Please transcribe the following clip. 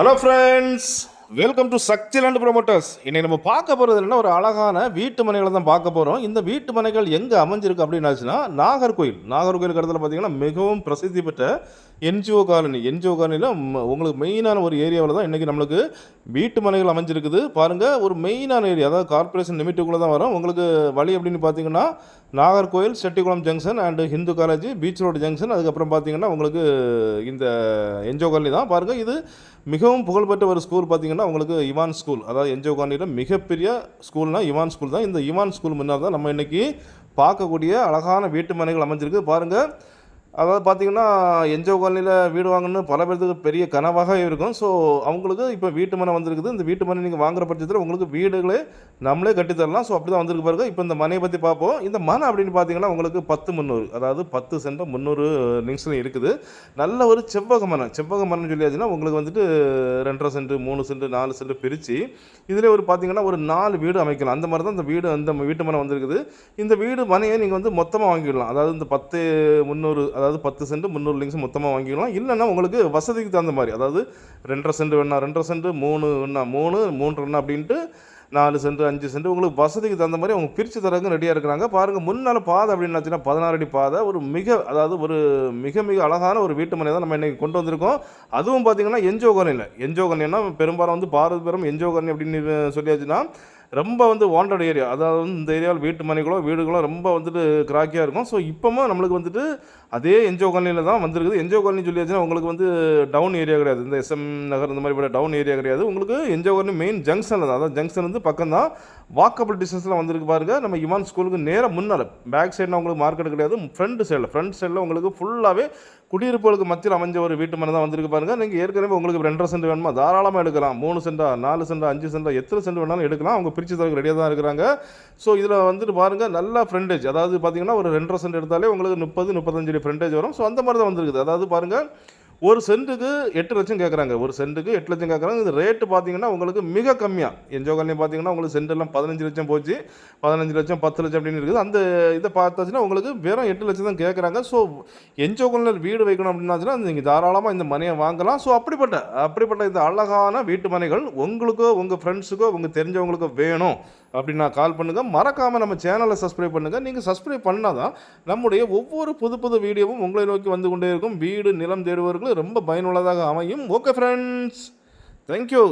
Hello friends welcome to Sakthiland promoters இன்னைக்கு நம்ம பார்க்க போகிறது என்ன ஒரு அழகான வீட்டு மனைகளை தான் பார்க்க போகிறோம் இந்த வீட்டு மனைகள் எங்கே அமைஞ்சிருக்கு அப்படின்னாச்சுன்னா நாகர்கோயில் நாகர்கோயில் இடத்துல பார்த்தீங்கன்னா மிகவும் பிரசித்தி பெற்ற என்ஜிஓ காலனி. என்ஜிஓ காலனியில் உங்களுக்கு மெயினான ஒரு ஏரியாவில் தான் இன்றைக்கி நம்மளுக்கு வீட்டு மனைகள் அமைஞ்சிருக்குது. பாருங்கள் ஒரு மெயினான ஏரியா அதாவது கார்ப்பரேஷன் லிமிட்டுக்குள்ளே தான் வரும். உங்களுக்கு வழி அப்படின்னு பார்த்தீங்கன்னா Nagercoil Chettikulam junction and Hindu college beach road junction அதுக்கப்புறம் பார்த்தீங்கன்னா உங்களுக்கு இந்த என்ஜிஓ காலனி தான். பாருங்கள் இது மிகவும் புகழ்பெற்ற ஒரு ஸ்கூல் பார்த்தீங்கன்னா உங்களுக்கு இவான் ஸ்கூல் அதாவது என்ஜிஓ காலனியில் மிகப்பெரிய ஸ்கூல்னால் இவான் ஸ்கூல் தான். இந்த இவான் ஸ்கூல் முன்னாடி தான் நம்ம இன்றைக்கி பார்க்கக்கூடிய அழகான வீட்டு மனைகள் அமைஞ்சிருக்கு. பாருங்கள் அதாவது பார்த்தீங்கன்னா என்ஜோ காலனியில் வீடு வாங்கணும்னு பல பேர்த்துக்கு பெரிய கனவாக இருக்கும். ஸோ அவங்களுக்கு இப்போ வீட்டு மனை வந்திருக்குது. இந்த வீட்டு மனை நீங்கள் வாங்குற பட்சத்தில் உங்களுக்கு வீடுகளே நம்மளே கட்டித்தரலாம் ஸோ அப்படி தான் வந்திருக்கு பாருங்க. இப்போ இந்த மனையை பற்றி பார்ப்போம். இந்த மனை அப்படின்னு பார்த்தீங்கன்னா உங்களுக்கு பத்து முந்நூறு அதாவது பத்து சென்ட் முந்நூறு நிமிஷம் இருக்குது. நல்ல ஒரு செவ்வக மனை. செவ்வக மனைன்னு சொல்லியாச்சுன்னா உங்களுக்கு வந்துட்டு ரெண்டரை சென்ட் மூணு சென்ட் நாலு சென்ட் பிரித்து இதில் ஒரு பார்த்தீங்கன்னா ஒரு நாலு வீடு அமைக்கலாம். அந்த மாதிரி தான் இந்த வீடு அந்த வீட்டு மனை வந்திருக்குது. இந்த வீடு மனையை நீங்கள் வந்து மொத்தமாக வாங்கிடலாம். அதாவது இந்த பத்து முந்நூறு அதாவது பத்து சென்ட் முந்நூறு லிங்ஸ் மொத்தமாக வாங்கிக்கலாம் இல்லைன்னா உங்களுக்கு வசதிக்கு தகுந்த மாதிரி அதாவது ரெண்டரை சென்ட் வேணா ரெண்டரை சென்ட் மூணு வேணா மூணு மூன்று வேணா அப்படின்ட்டு நாலு சென்ட் அஞ்சு சென்ட் உங்களுக்கு வசதிக்கு தகுந்த மாதிரி அவங்க பிரித்து தரங்க ரெடியாக இருக்கிறாங்க. பாருங்கள் முன்னால் பாதை அப்படின்னாச்சுன்னா பதினாறு அடி பாதை ஒரு மிக அதாவது ஒரு மிக மிக அழகான ஒரு வீட்டு மனை தான் நம்ம இன்றைக்கி கொண்டு வந்திருக்கோம். அதுவும் பார்த்தீங்கன்னா என்ஜோ கரணியில் என்ஜோ கரணினா பெரும்பாலும் வந்து பாரத பெரும் என்ஜோ கரணி அப்படின்னு சொல்லியாச்சுன்னா ரொம்ப வந்து வாண்டட் ஏரியா அதாவது வந்து இந்த ஏரியாவில் வீட்டு மனைகளோ வீடுகளோ ரொம்ப வந்துட்டு கிராக்கியாக இருக்கும். ஸோ இப்போவும் நம்மளுக்கு வந்துட்டு அதே என்ஜோ காலனியில் தான் வந்திருக்குது. என்ஜோ காலனி சொல்லியாச்சுன்னா உங்களுக்கு வந்து டவுன் ஏரியா கிடையாது. இந்த எஸ்எம் நகர் இந்த மாதிரி டவுன் ஏரியா கிடையாது. உங்களுக்கு என்ஜோ காலனி மெயின் ஜங்ஷனில் தான். அதாவது ஜங்ஷன் வந்து பக்கம் தான். வாக்கபிள் டிஸ்டன்ஸில் வந்திருக்கு பாருங்க. நம்ம இவான் ஸ்கூலுக்கு நேராக முன்னால். பேக் சைடில் உங்களுக்கு மார்க்கெட் கிடையாது. ஃப்ரண்ட் சைடில் ஃப்ரண்ட் சைடில் உங்களுக்கு ஃபுல்லாகவே குடியிருப்புகளுக்கு மத்தியில் அமைஞ்ச ஒரு வீட்டு மனை தான் வந்திருக்கு பாருங்க. நீங்கள் ஏற்கனவே உங்களுக்கு ரெண்டரை சென்ட் வேணுமா? தாராளமாக எடுக்கலாம். மூணு சென்டா நாலு சென்டா அஞ்சு சென்டா எத்தனை சென்ட் வேணாலும் எடுக்கலாம். அவங்க பிரித்து தரக்கு ரெடியாக தான் இருக்கிறாங்க. ஸோ இதில் வந்துட்டு பாருங்கள் நல்ல ஃப்ரெண்டேஜ் அதாவது பார்த்தீங்கன்னா ஒரு ரெண்டரை சென்ட் எடுத்தாலே உங்களுக்கு முப்பது முப்பத்தஞ்சு ஃப்ரெண்டேஜ் வரும். ஸோ அந்த மாதிரி தான் வந்துருக்குது. அதாவது பாருங்கள் ஒரு சென்ட்டுக்கு எட்டு லட்சம் கேட்குறாங்க ஒரு சென்ட்டுக்கு எட்டு லட்சம் கேட்குறாங்க இது ரேட்டு பார்த்தீங்கன்னா உங்களுக்கு மிக கம்மியாக என்ஜோ பார்த்தீங்கன்னா உங்களுக்கு சென்டெல்லாம் பதினஞ்சு லட்சம் போச்சு. பதினஞ்சு லட்சம் பத்து லட்சம் அப்படின்னு இருக்குது. அந்த இதை பார்த்தாச்சுன்னா உங்களுக்கு வெறும் எட்டு லட்சம் தான் கேட்குறாங்க ஸோ என்ஜோ வீடு வைக்கணும் அப்படின்னாச்சுன்னா நீங்கள் தாராளமாக இந்த மனையை வாங்கலாம். ஸோ அப்படிப்பட்ட அப்படிப்பட்ட இந்த அழகான வீட்டு மனைகள் உங்களுக்கோ உங்கள் ஃப்ரெண்ட்ஸுக்கோ உங்கள் தெரிஞ்சவங்களுக்கோ வேணும். அப்படின்னு நான் கால் பண்ணுங்கள் மறக்காமல் நம்ம சேனலை சப்ஸ்கிரைப் பண்ணுங்கள் நீங்கள் சப்ஸ்கிரைப் பண்ணால் தான் நம்முடைய ஒவ்வொரு புது புது வீடியோவும் உங்களை நோக்கி வந்து கொண்டே இருக்கும். வீடு நிலம் ரொம்ப பயனுள்ளதாக அமையும். Okay friends thank you